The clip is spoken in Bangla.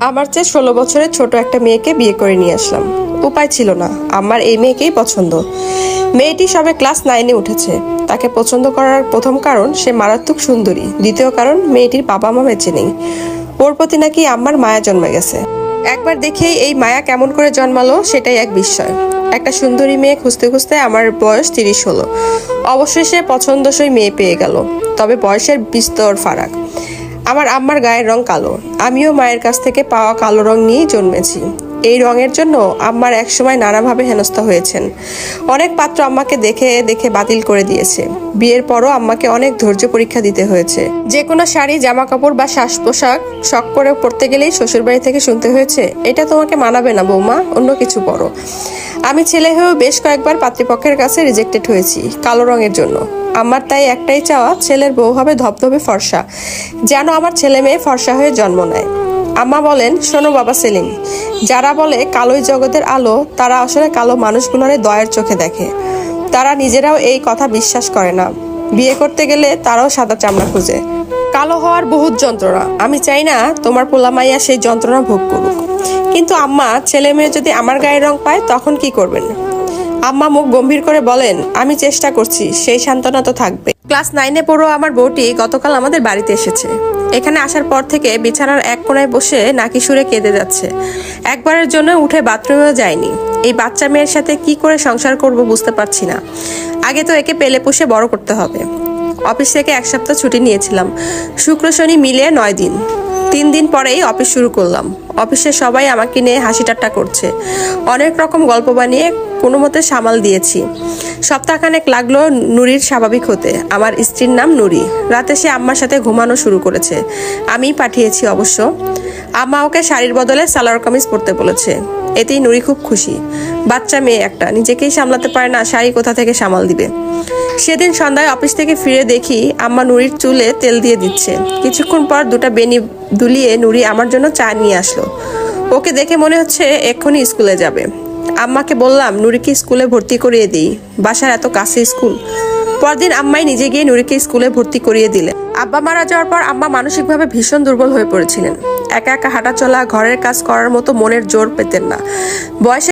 আমার চেয়ে ষোলো বছরের ছোট একটা মেয়েকে বিয়ে করে নিয়ে আসলাম। উপায় ছিল না। আমার এই মেয়েকেই পছন্দ। মেয়েটি সবে ক্লাস নাইনে উঠেছে। তাকে পছন্দ করার প্রথম কারণ, সে মারাত্মক সুন্দরী। দ্বিতীয় কারণ, মেয়েটির বাবা মা বেঁচে নেই। ওর প্রতি নাকি আমার মায়া জন্মে গেছে। একবার দেখেই এই মায়া কেমন করে জন্মালো, সেটাই এক বিস্ময়। একটা সুন্দরী মেয়ে খুঁজতে খুঁজতে আমার বয়স তিরিশ হলো। অবশ্যই সে পছন্দসই মেয়ে পেয়ে গেল। তবে বয়সের বিস্তর ফারাক। আমার আম্মার গায়ের রং কালো। আমিও মায়ের কাছ থেকে পাওয়া কালো রং নিয়েই জন্মেছি। এই রঙের জন্য আম্মার একসময় নানাভাবে হেনস্থা হয়েছেন। অনেক পাত্র আম্মাকে দেখে দেখে বাতিল করে দিয়েছে। বিয়ের পরও আম্মাকে অনেক ধৈর্য পরীক্ষা দিতে হয়েছে। যে কোনো শাড়ি জামা কাপড় বা শ্বাস পোশাক শখ করে পড়তে গেলেই শ্বশুরবাড়ি থেকে শুনতে হয়েছে, এটা তোমাকে মানাবে না বৌমা, অন্য কিছু পরো। আমি ছেলে হয়েও বেশ কয়েকবার পাত্রীপক্ষের কাছে রিজেক্টেড হয়েছি, কালো রঙের জন্য। আমার তাই একটাই চাওয়া, ছেলের বউ হবে ধবধবে ফর্সা। যেন আমার ছেলে মেয়ে ফর্সা হয়ে জন্ম নেয়। আম্মা বলেন, শোনো বাবা সেলিম, যারা বলে কালোই জগতের আলো, তারা আসলে কালো মানুষগুলোরে দয়ের চোখে দেখে। তারা নিজেরাও এই কথা বিশ্বাস করে না। বিয়ে করতে গেলে তারাও সাদা চামড়া খুঁজে। কালো হওয়ার বহুত যন্ত্রণা। আমি চাই না তোমার পোলা মাইয়া সেই যন্ত্রণা ভোগ করুক। কিন্তু আম্মা, ছেলে মেয়ে যদি আমার গায়ের রং পায়, তখন কি করবেন? আম্মা মুখ গম্ভীর করে বলেন, আমি চেষ্টা করছি, সেই সান্ত্বনা তো থাকবে। ক্লাস নাইনে পড়ো আমার বউটি গতকাল আমাদের বাড়িতে এসেছে। এখানে আসার পর থেকে বিছানার এক কোনায় বসে নাকি সুরে কেঁদে যাচ্ছে। একবারের জন্য উঠে বাথরুমেও যায়নি। এই বাচ্চা মেয়ের সাথে কি করে সংসার করব বুঝতে পারছি না। আগে তো একে পেলে পুষে বড় করতে হবে। অফিস থেকে এক সপ্তাহ ছুটি নিয়েছিলাম। শুক্র শনি মিলে নয় দিন। তিন দিন পরেই অফিস শুরু করলাম। অফিসে সবাই আমাকে নিয়ে হাসি ঠাট্টা করছে। অনেক রকম গল্প বানিয়ে কোনো মতে সামাল দিয়েছি। সপ্তাহখানেক লাগল নুরির স্বাভাবিক হতে। আমার স্ত্রীর নাম নুরি। রাতে সে আম্মার সাথে ঘুমানো শুরু করেছে। আমি পাঠিয়েছি অবশ্য। আম্মা ওকে শাড়ির বদলে সালোয়ার কামিজ পরতে বলেছে। এতেই নুরি খুব খুশি। বাচ্চা মেয়ে একটা। নিজেকেই সামলাতে পারে না, শাড়ি কোথা থেকে সামাল দিবে? সেদিন সন্ধ্যায় অফিস থেকে ফিরে দেখি আম্মা নুরির চুলে তেল দিয়ে দিচ্ছে। কিছুক্ষণ পর দুটো বেনি দুলিয়ে নুরি আমার জন্য চা নিয়ে আসলো। ওকে দেখে মনে হচ্ছে এক্ষুনি স্কুলে যাবে। আম্মাকে বললাম, নুরিকে স্কুলে ভর্তি করিয়ে দিই। বাসার এত কাছে স্কুল। পরদিন আম্মাই নিজে গিয়ে নুরিকে স্কুলে ভর্তি করিয়ে দিলে আব্বা মারা যাওয়ার পর আম্মা মানসিকভাবে ভীষণ দুর্বল হয়ে পড়েছিলেন। একা একা হাঁটা চলা ঘরের কাজ করার মতো মনের জোর পেতেন না। বয়সে